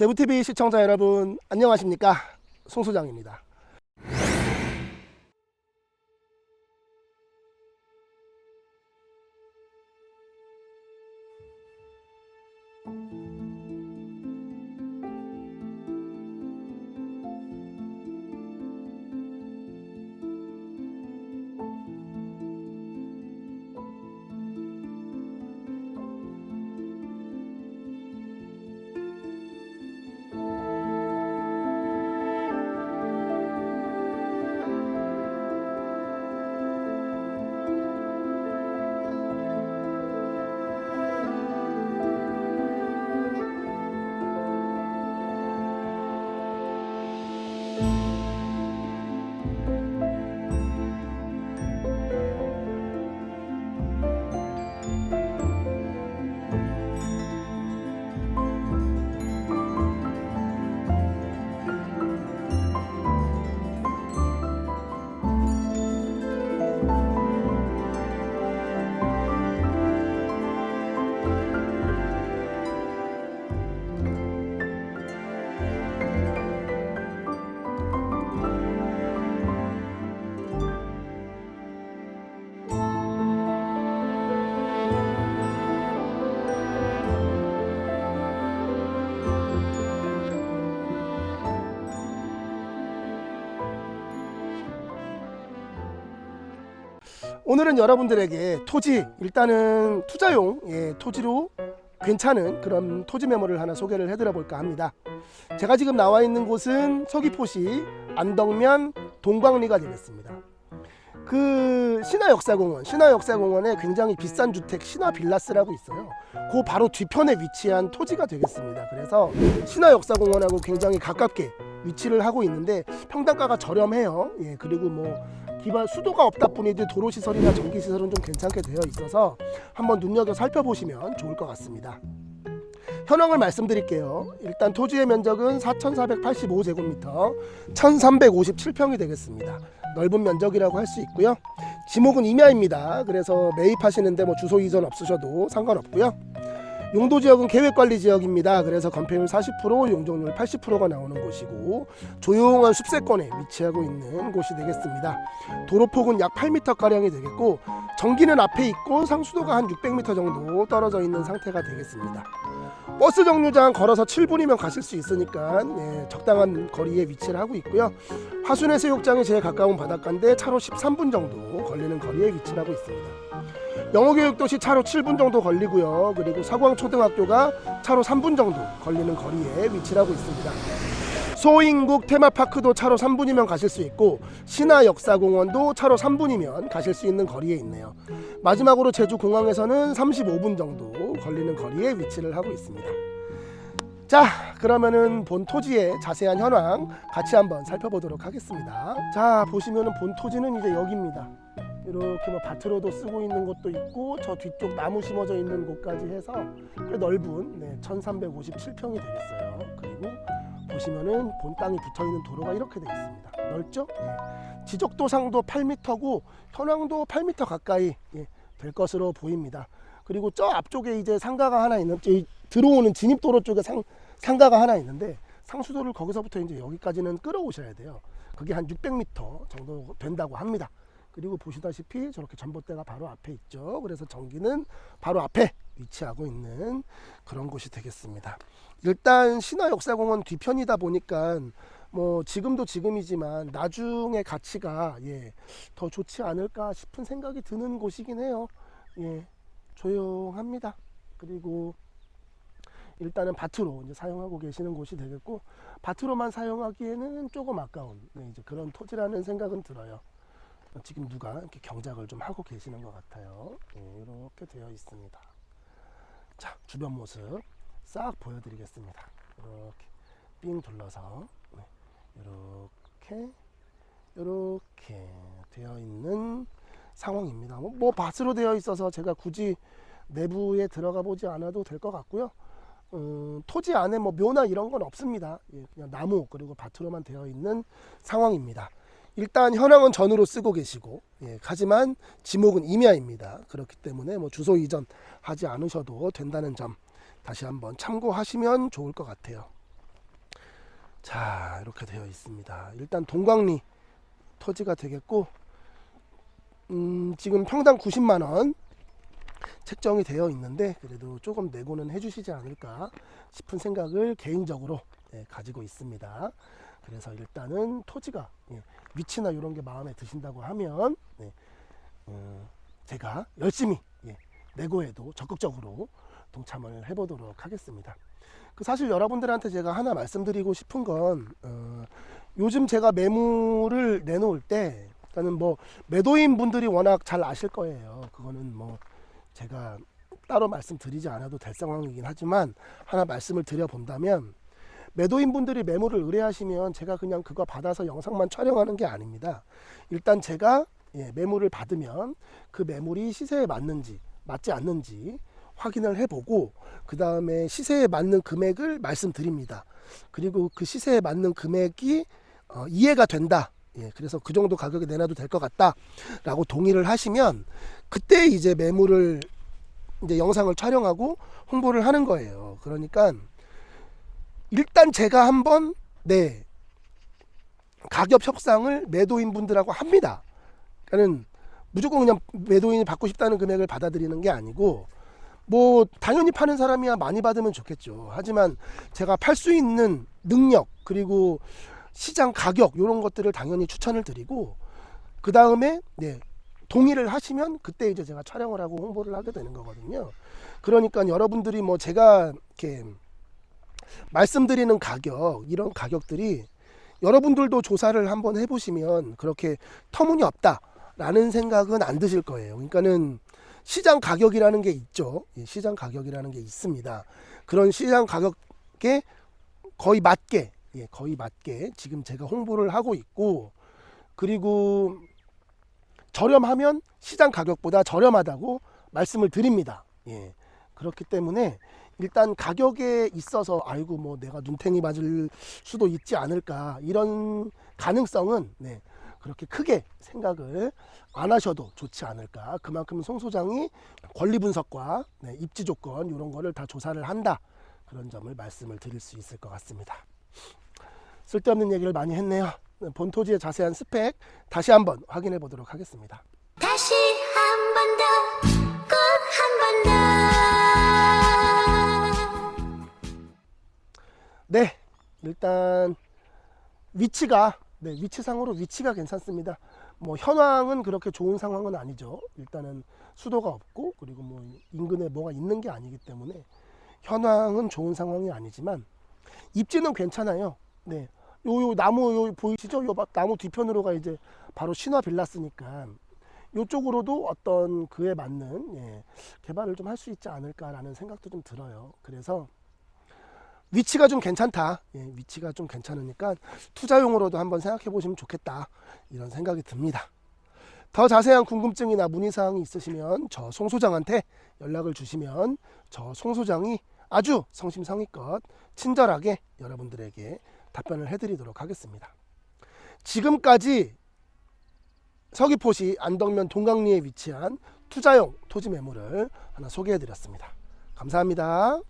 제부TV 시청자 여러분 안녕하십니까 송 소장입니다. 오늘은 여러분들에게 토지 일단은 투자용 예, 토지로 괜찮은 그런 토지 매물을 하나 소개를 해드려 볼까 합니다. 제가 지금 나와 있는 곳은 서귀포시 안덕면 동광리가 되겠습니다. 그 신화역사공원, 신화역사공원에 굉장히 비싼 주택 신화빌라스라고 있어요. 그 바로 뒤편에 위치한 토지가 되겠습니다. 그래서 신화역사공원하고 굉장히 가깝게 위치를 하고 있는데 평당가가 저렴해요. 예, 그리고 뭐 기반 수도가 없다 뿐이지 도로 시설이나 전기 시설은 좀 괜찮게 되어 있어서 한번 눈여겨 살펴보시면 좋을 것 같습니다. 현황을 말씀드릴게요. 일단 토지의 면적은 4,485제곱미터, 1,357평이 되겠습니다. 넓은 면적이라고 할 수 있고요. 지목은 임야입니다. 그래서 매입하시는데 뭐 주소 이전 없으셔도 상관없고요. 용도 지역은 계획 관리 지역입니다. 그래서 건폐율 40%, 용적률 80%가 나오는 곳이고 조용한 숲세권에 위치하고 있는 곳이 되겠습니다. 도로폭은 약 8m 가량이 되겠고 전기는 앞에 있고 상수도가 한 600m 정도 떨어져 있는 상태가 되겠습니다. 버스 정류장 걸어서 7분이면 가실 수 있으니까 예, 적당한 거리에 위치를 하고 있고요. 화순의 세욕장이 제일 가까운 바닷가인데 차로 13분 정도 걸리는 거리에 위치를 하고 있습니다. 영어교육도시 차로 7분 정도 걸리고요. 그리고 서광초등학교가 차로 3분 정도 걸리는 거리에 위치를 하고 있습니다. 소인국 테마파크도 차로 3분이면 가실 수 있고 신화 역사공원도 차로 3분이면 가실 수 있는 거리에 있네요. 마지막으로 제주 공항에서는 35분 정도 걸리는 거리에 위치를 하고 있습니다. 자 그러면은 본 토지의 자세한 현황 같이 한번 살펴보도록 하겠습니다. 자 보시면은 본 토지는 이제 여기입니다. 이렇게 뭐 밭으로도 쓰고 있는 곳도 있고 저 뒤쪽 나무 심어져 있는 곳까지 해서 꽤 넓은 네, 1357평이 되겠어요. 그리고 보시면은 본 땅이 붙어 있는 도로가 이렇게 되어 있습니다. 넓죠? 예. 지적도상도 8m고 현황도 8m 가까이 예, 될 것으로 보입니다. 그리고 저 앞쪽에 이제 상가가 하나 있는 이 들어오는 진입도로 쪽에 상, 상가가 하나 있는데 상수도를 거기서부터 이제 여기까지는 끌어오셔야 돼요. 그게 한 600m 정도 된다고 합니다. 그리고 보시다시피 저렇게 전봇대가 바로 앞에 있죠. 그래서 전기는 바로 앞에 위치하고 있는 그런 곳이 되겠습니다. 일단 신화역사공원 뒤편이다 보니까 뭐 지금도 지금이지만 나중에 가치가 예, 더 좋지 않을까 싶은 생각이 드는 곳이긴 해요. 예, 조용합니다. 그리고 일단은 밭으로 이제 사용하고 계시는 곳이 되겠고 밭으로만 사용하기에는 조금 아까운 네, 이제 그런 토지라는 생각은 들어요. 지금 누가 이렇게 경작을 좀 하고 계시는 것 같아요. 네, 이렇게 되어 있습니다. 자, 주변 모습 싹 보여드리겠습니다. 이렇게 삥 둘러서 네, 이렇게 이렇게 되어 있는 상황입니다. 뭐, 뭐 밭으로 되어 있어서 제가 굳이 내부에 들어가 보지 않아도 될 것 같고요. 음, 토지 안에 뭐 묘나 이런 건 없습니다. 예, 그냥 나무 그리고 밭으로만 되어 있는 상황입니다. 일단 현황은 전으로 쓰고 계시고 예, 하지만 지목은 임야입니다. 그렇기 때문에 뭐 주소 이전 하지 않으셔도 된다는 점 다시 한번 참고하시면 좋을 것 같아요. 자 이렇게 되어 있습니다. 일단 동광리 토지가 되겠고 음, 지금 평당 90만 원 책정이 되어 있는데 그래도 조금 내고는 해주시지 않을까 싶은 생각을 개인적으로 예, 가지고 있습니다. 그래서 일단은 토지가 예, 위치나 이런 게 마음에 드신다고 하면 네, 어, 제가 열심히 예, 내고에도 적극적으로 동참을 해보도록 하겠습니다. 그 사실 여러분들한테 제가 하나 말씀드리고 싶은 건 어, 요즘 제가 매물을 내놓을 때 일단은 뭐 매도인 분들이 워낙 잘 아실 거예요. 그거는 뭐 제가 따로 말씀드리지 않아도 될 상황이긴 하지만 하나 말씀을 드려본다면 매도인 분들이 매물을 의뢰하시면 제가 그냥 그거 받아서 영상만 촬영하는 게 아닙니다. 일단 제가 예, 매물을 받으면 그 매물이 시세에 맞는지 맞지 않는지 확인을 해보고 그 다음에 시세에 맞는 금액을 말씀드립니다. 그리고 그 시세에 맞는 금액이 어, 이해가 된다. 예, 그래서 그 정도 가격에 내놔도 될 것 같다라고 동의를 하시면 그때 이제 매물을 이제 영상을 촬영하고 홍보를 하는 거예요. 그러니까 일단 제가 한번 네 가격 협상을 매도인 분들하고 합니다. 그러니까는 무조건 그냥 매도인이 받고 싶다는 금액을 받아들이는 게 아니고 뭐 당연히 파는 사람이야 많이 받으면 좋겠죠. 하지만 제가 팔 수 있는 능력 그리고 시장 가격 이런 것들을 당연히 추천을 드리고 그 다음에 네 동의를 하시면 그때 이제 제가 촬영을 하고 홍보를 하게 되는 거거든요. 그러니까 여러분들이 뭐 제가 이렇게 말씀드리는 가격 이런 가격들이 여러분들도 조사를 한번 해보시면 그렇게 터무니없다 라는 생각은 안 드실 거예요. 그러니까는 시장 가격이라는 게 있죠. 예, 시장 가격이라는 게 있습니다. 그런 시장 가격에 거의 맞게, 예, 거의 맞게 지금 제가 홍보를 하고 있고, 그리고 저렴하면 시장 가격보다 저렴하다고 말씀을 드립니다. 예, 그렇기 때문에 일단 가격에 있어서 아이고 뭐 내가 눈탱이 맞을 수도 있지 않을까 이런 가능성은 네, 그렇게 크게 생각을 안 하셔도 좋지 않을까. 그만큼 송 소장이 권리 분석과 네, 입지 조건 이런 거를 다 조사를 한다. 그런 점을 말씀을 드릴 수 있을 것 같습니다. 쓸데없는 얘기를 많이 했네요. 네, 본 토지의 자세한 스펙 다시 한번 확인해 보도록 하겠습니다. 네, 일단 위치가 네, 위치상으로 위치가 괜찮습니다. 뭐 현황은 그렇게 좋은 상황은 아니죠. 일단은 수도가 없고 그리고 뭐 인근에 뭐가 있는 게 아니기 때문에 현황은 좋은 상황이 아니지만 입지는 괜찮아요. 네. 요, 요 나무 요 보이시죠? 요막 나무 뒤편으로가 이제 바로 신화 빌라스니까 요쪽으로도 어떤 그에 맞는 예, 개발을 좀 할 수 있지 않을까라는 생각도 좀 들어요. 그래서 위치가 좀 괜찮다. 예, 위치가 좀 괜찮으니까 투자용으로도 한번 생각해 보시면 좋겠다. 이런 생각이 듭니다. 더 자세한 궁금증이나 문의사항이 있으시면 저 송 소장한테 연락을 주시면 저 송 소장이 아주 성심성의껏 친절하게 여러분들에게 답변을 해드리도록 하겠습니다. 지금까지 서귀포시 안덕면 동강리에 위치한 투자용 토지 매물을 하나 소개해 드렸습니다. 감사합니다.